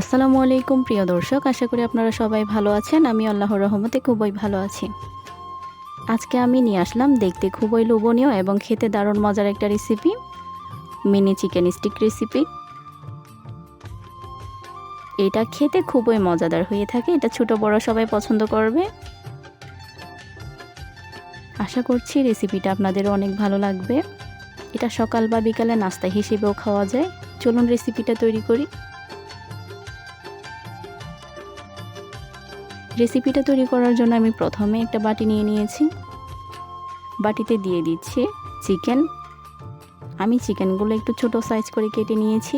আসসালামু আলাইকুম, প্রিয় দর্শক। আশা করি আপনারা সবাই ভালো আছেন। আমি আল্লাহর রহমতে খুবই ভালো আছি। আজকে আমি নিয়ে আসলাম দেখতে খুবই লোভনীয় এবং খেতে দারুণ মজার একটা recipe mini chicken stick recipe এটা খেতে খুবই মজাদার হয়ে থাকে। এটা ছোট বড় সবাই পছন্দ করবে। আশা করছি রেসিপিটা আপনাদের অনেক ভালো লাগবে। এটা সকাল বা বিকালে নাস্তা হিসেবেও খাওয়া যায়। চলুন রেসিপিটা তৈরি করি। রেসিপিটা তৈরি করার জন্য আমি প্রথমে একটা বাটি নিয়ে নিয়েছি। বাটিতে দিয়ে দিচ্ছি চিকেন। আমি চিকেনগুলো একটু ছোট সাইজ করে কেটে নিয়েছি।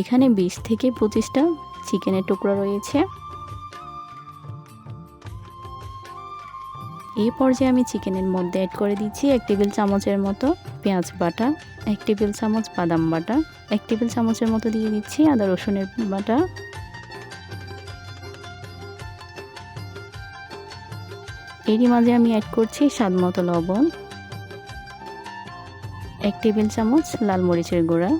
এখানে বিশ থেকে পঁচিশটা চিকেনের টুকরো রয়েছে। এই পর্যায়ে আমি চিকেনের মধ্যে অ্যাড করে দিচ্ছি এক টেবিল চামচের মতো পেঁয়াজ বাটা, এক টেবিল চামচ বাদাম বাটা, এক টেবিল চামচের মতো দিয়ে দিচ্ছি আদা রসুনের বাটা। এরই মাঝে আমি অ্যাড করছি স্বাদ মতো লবণ, এক টেবিল চামচ লাল মরিচের গুঁড়া,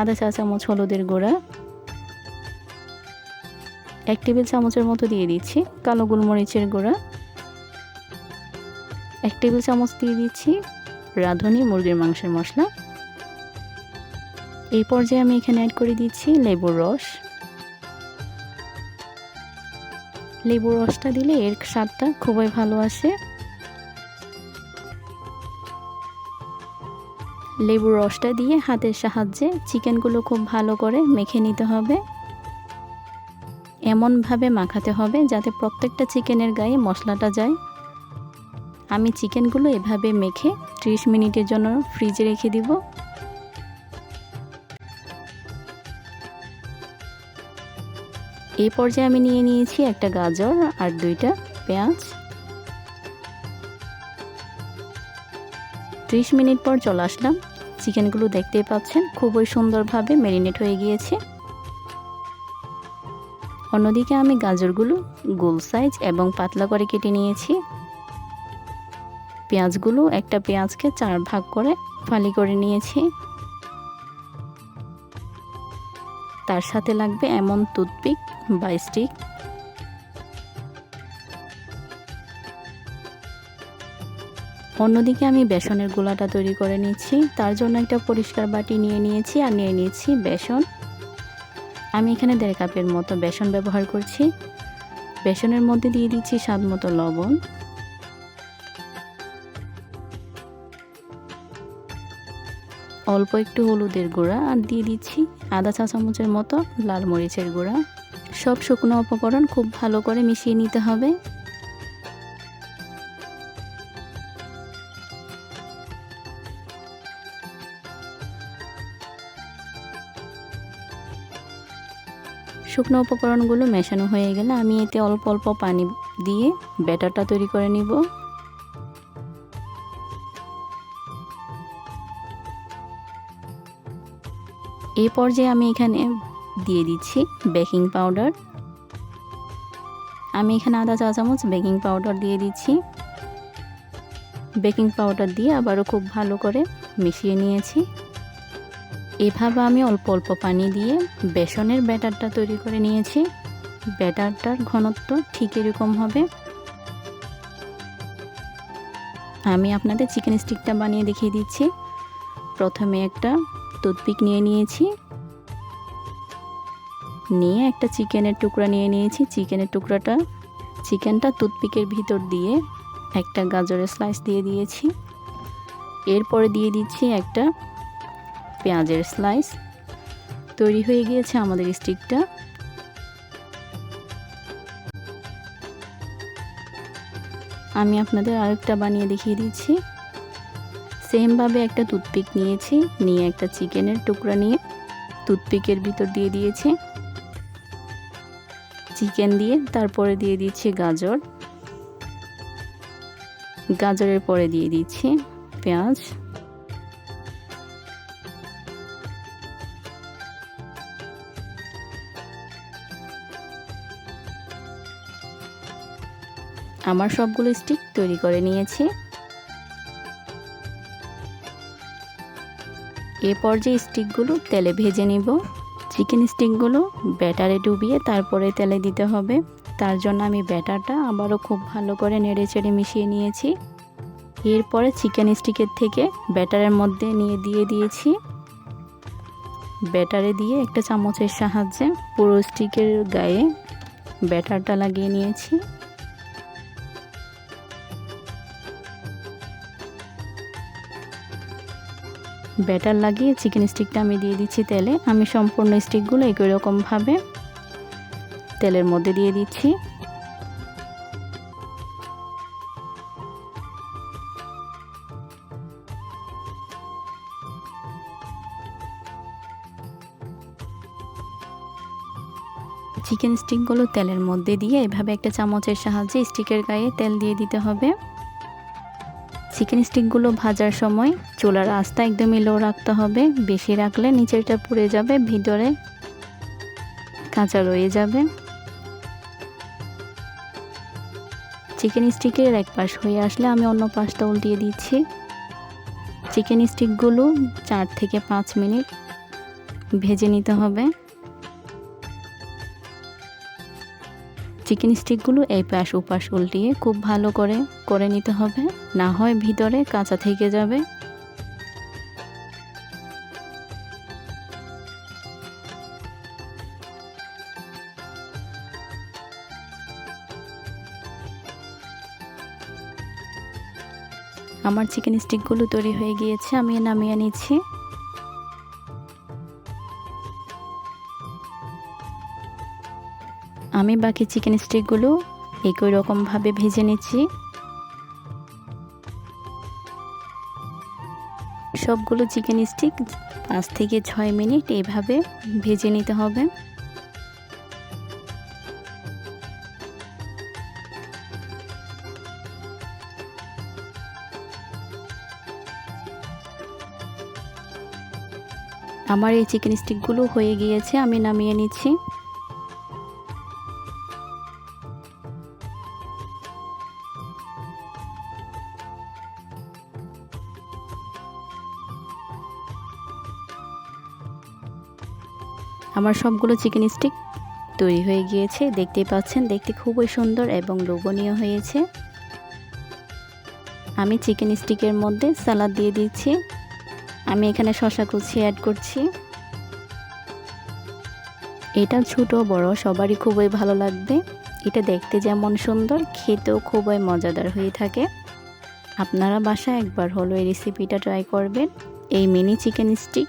আধা চা চামচ হলুদের গুঁড়া, এক টেবিল চামচের মতো দিয়ে দিচ্ছি কালো গোলমরিচের গুঁড়া, এক টেবিল চামচ দিয়ে দিচ্ছি রাঁধুনি মুরগির মাংসের মশলা। এই পর্যায়ে আমি এখানে অ্যাড করে দিচ্ছি লেবুর রস। লেবুর রসটা দিলে এর স্বাদটা খুবই ভালো আসে। লেবুর রসটা দিয়ে হাতের সাহায্যে চিকেনগুলো খুব ভালো করে মেখে নিতে হবে। এমনভাবে মাখাতে হবে যাতে প্রত্যেকটা চিকেনের গায়ে মশলাটা যায়। আমি চিকেনগুলো এভাবে মেখে 30 মিনিটের জন্য ফ্রিজে রেখে দিব। এই পর্যায়ে আমি নিয়ে নিয়েছি একটা গাজর আর দুইটা পেঁয়াজ। ত্রিশ মিনিট পর চলে আসলাম। চিকেনগুলো দেখতেই পাচ্ছেন, খুবই সুন্দরভাবে ম্যারিনেট হয়ে গিয়েছে। অন্যদিকে আমি গাজরগুলো গোল সাইজ এবং পাতলা করে কেটে নিয়েছি। পেঁয়াজগুলো একটা পেঁয়াজকে চার ভাগ করে ফালি করে নিয়েছি। তার সাথে লাগবে এমন টুথপিক বা স্টিক। অন্যদিকে আমি বেসনের গোলাটা তৈরি করে নিচ্ছি। তার জন্য একটা পরিষ্কার বাটি নিয়ে নিয়েছি আর নিয়ে নিয়েছি বেসন। আমি এখানে দেড় কাপের মতো বেসন ব্যবহার করছি। বেসনের মধ্যে দিয়ে দিচ্ছি স্বাদ মতো লবণ। অল্প একটু হলুদের গুঁড়া আর দিয়ে দিচ্ছি আধা চা চামচের মতো লাল মরিচের গুঁড়া। সব শুকনো উপকরণ খুব ভালো করে মিশিয়ে নিতে হবে। শুকনো উপকরণগুলো মেশানো হয়ে গেলে আমি এতে অল্প অল্প পানি দিয়ে ব্যাটারটা তৈরি করে নিব। এই পর্যায়ে আমি এখানে দিয়ে দিচ্ছি বেকিং পাউডার। আমি এখানে আধা চা চামচ বেকিং পাউডার দিয়ে দিচ্ছি। বেকিং পাউডার দিয়ে আবারও খুব ভালো করে মিশিয়ে নিয়েছি। এভাবে আমি অল্প অল্প পানি দিয়ে বেসনের ব্যাটারটা তৈরি করে নিয়েছি। ব্যাটারটার ঘনত্ব ঠিক এরকম হবে। আমি আপনাদের চিকেন স্টিকটা বানিয়ে দেখিয়ে দিচ্ছি। প্রথমে একটা টুথপিক নিয়ে নিয়েছি। নিয়ে একটা চিকেনের টুকরা নিয়ে নিয়েছি। চিকেনের টুকরাটা, চিকেনটা টুথপিকের ভিতর দিয়ে একটা গাজরের স্লাইস দিয়ে দিয়েছি। এরপরে দিয়ে দিচ্ছি একটা পেঁয়াজের স্লাইস তৈরি হয়ে গিয়েছে আমাদের স্টিকটা আমি আপনাদের আরেকটা বানিয়ে দেখিয়ে দিচ্ছি। সেমভাবে একটা টুথপিক নিয়েছি, নিয়ে একটা চিকেনের টুকরা নিয়ে টুথপিকের ভিতর দিয়ে দিয়েছি। চিকেন দিয়ে তারপরে দিয়ে দিচ্ছি গাজর। গাজরের পরে দিয়ে দিচ্ছি পেঁয়াজ। আমার সবগুলো স্টিক তৈরি করে নিয়েছি। এ পর্যায়ে স্টিকগুলো তেলে ভেজে নিব। চিকেন স্টিকগুলো ব্যাটারে ডুবিয়ে তারপরে তেলে দিতে হবে। তার জন্য আমি ব্যাটারটা আবারও খুব ভালো করে নেড়ে চেড়ে মিশিয়ে নিয়েছি। এরপরে চিকেন স্টিকের থেকে ব্যাটারের মধ্যে নিয়ে দিয়ে দিয়েছি। ব্যাটারে দিয়ে একটা চামচের সাহায্যে পুরো স্টিকের গায়ে ব্যাটারটা লাগিয়ে নিয়েছি। ব্যাটার লাগিয়ে চিকেন স্টিকটা আমি দিয়ে দিচ্ছি তেলে। আমি সম্পূর্ণ স্টিকগুলো একই রকমভাবে তেলের মধ্যে দিয়ে দিচ্ছি। চিকেন স্টিকগুলো তেলের মধ্যে দিয়ে এভাবে একটা চামচের সাহায্যে স্টিকের গায়ে তেল দিয়ে দিতে হবে। চিকেন স্টিকগুলো ভাজার সময় চুলার আস্তা একদমই লো রাখতে হবে। বেশি রাখলে নিচেরটা পুড়ে যাবে, ভিতরে কাঁচা রয়ে যাবে। চিকেন স্টিকের এক পাশ হয়ে আসলে আমি অন্য পাশটা উল্টিয়ে দিচ্ছি। চিকেন স্টিকগুলো চার থেকে পাঁচ মিনিট ভেজে নিতে হবে। চিকেন স্টিকগুলো এই পাশ ওপাশ উল্টিয়ে খুব ভালো করে করে নিতে হবে। না হয় ভিতরে কাঁচা থেকে যাবে। আমার চিকেন স্টিকগুলো তৈরি হয়ে গিয়েছে, আমি নামিয়ে নিচ্ছি। আমি বাকি চিকেন স্টিকগুলো একই রকমভাবে ভেজে নিচ্ছি। সবগুলো চিকেন স্টিক পাঁচ থেকে ছয় মিনিট এভাবে ভেজে নিতে হবে। আমার এই চিকেন স্টিকগুলো হয়ে গিয়েছে, আমি নামিয়ে নিচ্ছি। সবগুলো চিকেন স্টিক তৈরি হয়ে গিয়েছে। দেখতেই পাচ্ছেন, দেখতে খুবই সুন্দর এবং লোভনীয় হয়েছে। আমি চিকেন স্টিকের মধ্যে সালাদ দিয়ে দিচ্ছি। আমি এখানে শশা কুচি অ্যাড করছি। এটা ছোট, বড়, সবারই খুবই ভালো লাগবে। এটা দেখতে যেমন সুন্দর, খেতেও খুবই মজাদার হয়ে থাকে। আপনারা বাসায় একবার হলো এই রেসিপিটা ট্রাই করবেন। এই মিনি চিকেন স্টিক